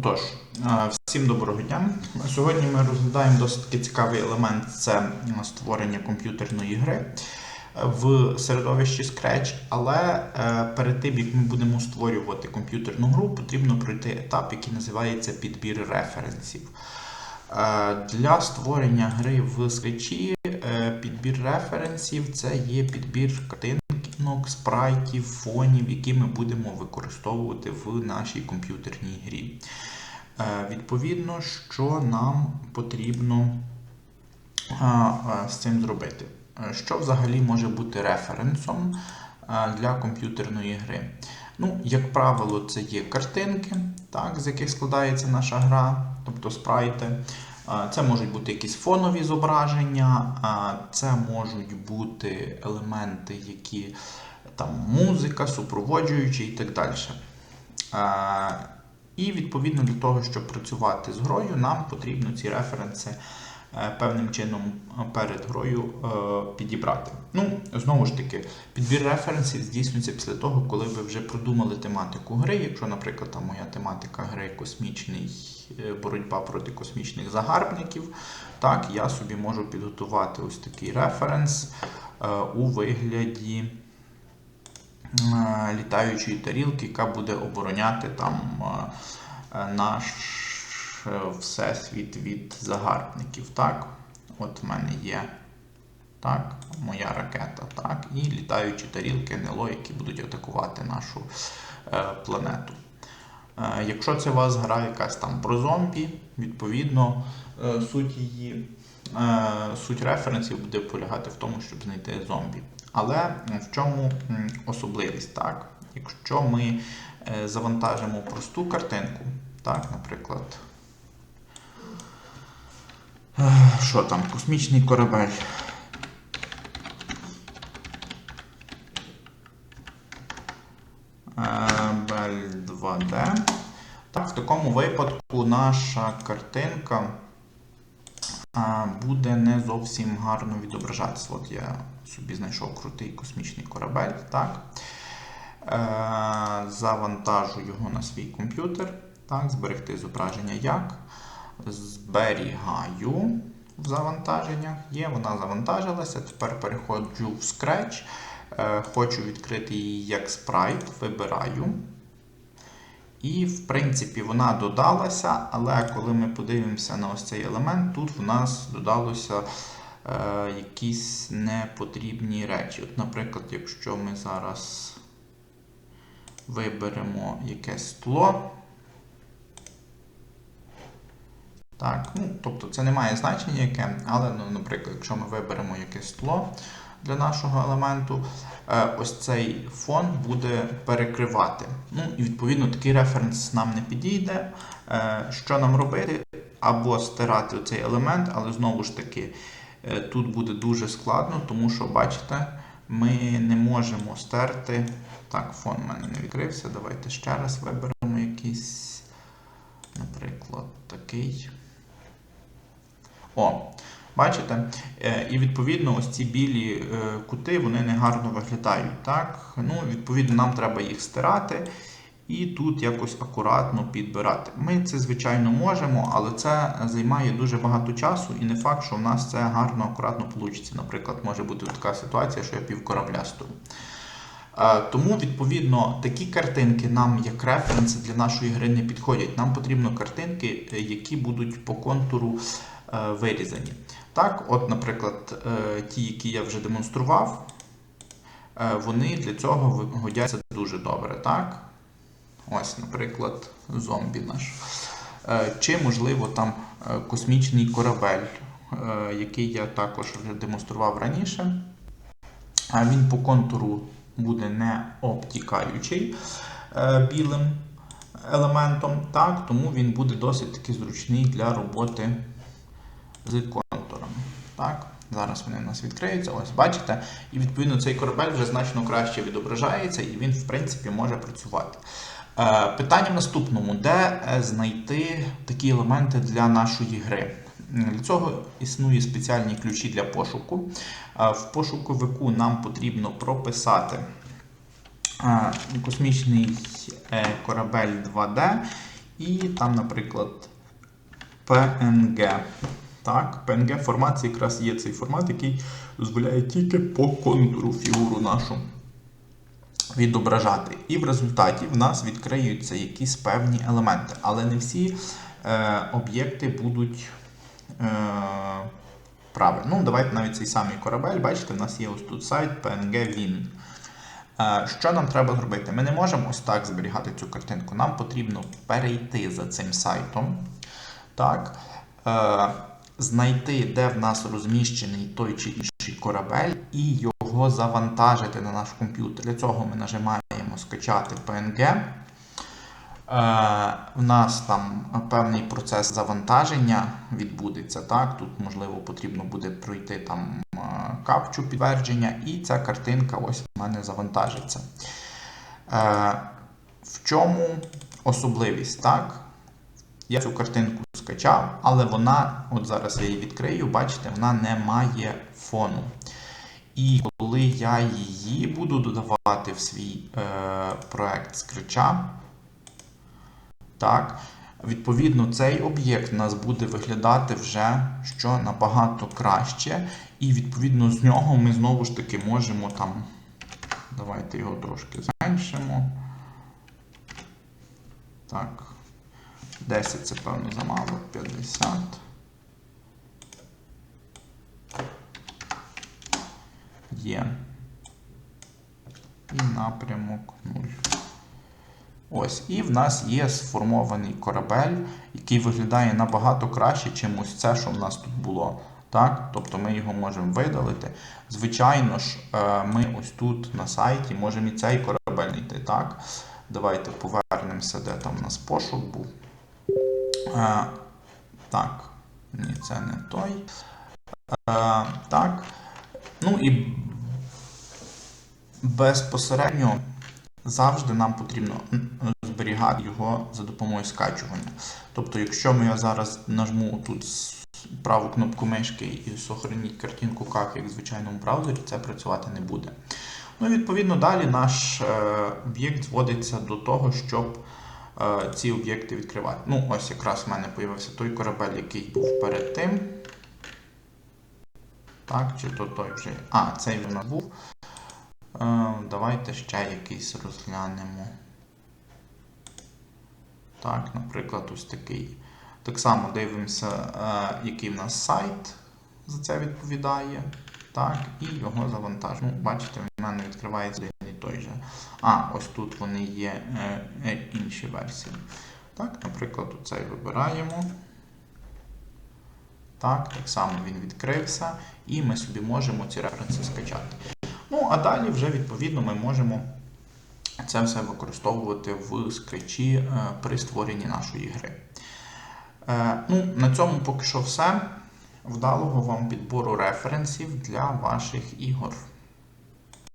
Отож, е, всім доброго дня. Сьогодні ми розглядаємо досить таки цікавий елемент це створення комп'ютерної гри е, в середовищі Scratch. Але е, перед тим як ми будемо створювати комп'ютерну гру, потрібно пройти етап, який називається підбір референсів. Е, Для створення гри в Scratch е, підбір референсів це є підбір картинок, спрайтів, фонів, які ми будемо використовувати в нашій комп'ютерній грі. Е, Відповідно, що нам потрібно а, а, з цим зробити? Е, Що взагалі може бути референсом для комп'ютерної гри? Ну, як правило, це є картинки, так, з яких складається наша гра, тобто спрайти. Це можуть бути якісь фонові зображення, це можуть бути елементи, які там музика, супроводжуючі і так далі. І відповідно для того, щоб працювати з грою, нам потрібно ці референси е, певним чином е, перед грою е, підібрати. Ну, знову ж таки, підбір референсів здійснюється після того, коли ви вже продумали тематику гри. Якщо, наприклад, там моя тематика гри космічний боротьба проти космічних загарбників, так, я собі можу підготувати ось такий референс е, у вигляді е, літаючої тарілки, яка буде обороняти там е, е, наш е, всесвіт від загарбників. Так? От в мене є так, моя ракета, так, і літаючі тарілки НЛО, які будуть атакувати нашу е, планету. Е, Якщо це у вас гра якась там про зомбі, відповідно е, суть її, е, суть референсів буде полягати в тому, щоб знайти зомбі. Але в чому особливість? Так? Якщо ми завантажимо просту картинку, так, наприклад, що там, космічний корабель. Бель 2D. Такому випадку наша картинка буде не зовсім гарно відображатися. От я собі знайшов крутий космічний корабель. Так. Е, завантажу його на свій комп'ютер. Так, зберегти зображення як. Зберігаю в завантаженнях. Є, вона завантажилася. Тепер переходжу в Scratch. Е, Хочу відкрити її як спрайт, вибираю. І, в принципі, вона додалася, але коли ми подивимося на ось цей елемент, тут в нас додалося е, якісь непотрібні речі. От, Наприклад, якщо ми зараз виберемо якесь тло, так, ну, тобто це не має значення яке, але, ну, наприклад, якщо ми виберемо якесь тло для нашого елементу, е, ось цей фон буде перекривати. Ну, і відповідно такий референс нам не підійде. Е, Що нам робити? Або стирати цей елемент, але знову ж таки, е, тут буде дуже складно, тому що, бачите, ми не можемо стерти. Так, фон у мене не відкрився. Давайте ще раз виберемо якийсь, наприклад, такий. О, бачите? Е, І відповідно ось ці білі е, кути вони не гарно виглядають. Так? Ну, Відповідно, нам треба їх стирати і тут якось акуратно підбирати. Ми це, звичайно, можемо, але це займає дуже багато часу, і не факт, що в нас це гарно, акуратно вийде. Наприклад, може бути така ситуація, що я пів корабля стру. Е, Тому, відповідно, такі картинки нам як референси для нашої гри не підходять. Нам потрібно картинки, які будуть по контуру вирізані. Так, от, наприклад, е, ті, які я вже демонстрував, е, вони для цього годяться дуже добре. Так? Ось, наприклад, зомбі наш. Е, Чи, можливо, там космічний корабель, який я також вже демонстрував раніше. Він по контуру буде не обтікаючий білим елементом, так, тому він буде досить таки зручний для роботи з. Так, зараз вони у нас відкриються, ось бачите. І відповідно цей корабель вже значно краще відображається і він, в принципі, може працювати. Е, Питання в наступному: де е, знайти такі елементи для нашої гри? Для цього існує спеціальні ключі для пошуку. Е, В пошуковику нам потрібно прописати космічний корабель 2D І там, наприклад, PNG. Так, PNG формат якраз є цей формат, який дозволяє тільки по контуру фігуру нашу відображати. І в результаті в нас відкриються якісь певні елементи, але не всі е, об'єкти будуть е, правильно. Ну, давайте навіть цей самий корабель, бачите, в нас є ось тут сайт PNG Win. Е, Що нам треба зробити? Ми не можемо ось так зберігати цю картинку. Нам потрібно перейти за цим сайтом. Так, е, знайти, де в нас розміщений той чи інший корабель, і його завантажити на наш комп'ютер. Для цього ми нажимаємо скачати PNG. Е, в нас там певний процес завантаження відбудеться. Так? Тут, можливо, потрібно буде пройти там е, капчу підтвердження, і ця картинка ось в мене завантажиться. Е, в чому особливість? Так? Я цю картинку скачав, але вона, от зараз я її відкрию, бачите, вона не має фону. І коли я її буду додавати в свій е, проект скрича, так, відповідно, цей об'єкт у нас буде виглядати вже що набагато краще. І відповідно з нього ми знову ж таки можемо там. Давайте його трошки зменшимо. Так. 10 це певно замало, 50. Є. І напрямок 0. Ось. І в нас є сформований корабель, який виглядає набагато краще, чим ось це, що в нас тут було. Так? Тобто ми його можемо видалити. Звичайно ж, е, ми ось тут на сайті можемо і цей корабель знайти. Так? Давайте повернемося, де там у нас пошук був. А, так, ні, це не той. А, так. Ну і безпосередньо завжди нам потрібно зберігати його за допомогою скачування. Тобто, якщо я зараз нажму тут праву кнопку мишки і сохраніть картинку як, як в звичайному браузері, це працювати не буде. Ну і відповідно далі наш е, об'єкт зводиться до того, щоб е, ці об'єкти відкривати. Ну, ось якраз в мене з'явився той корабель, який був перед тим. Так, чи то той вже. А, цей в нас був. Е, давайте ще якийсь розглянемо. Так, наприклад, ось такий. Так само дивимося, е, який в нас сайт за це відповідає. Так, і його завантажимо. Ну, бачите, в мене відкривається один і той же. А, ось тут вони є е, е, інші версії. Так, наприклад, цей вибираємо. Так, так само він відкрився, і ми собі можемо ці референси скачати. Ну, а далі вже, відповідно, ми можемо це все використовувати в скречі е, при створенні нашої гри. Е, ну, На цьому поки що все. Вдалого вам підбору референсів для ваших ігор.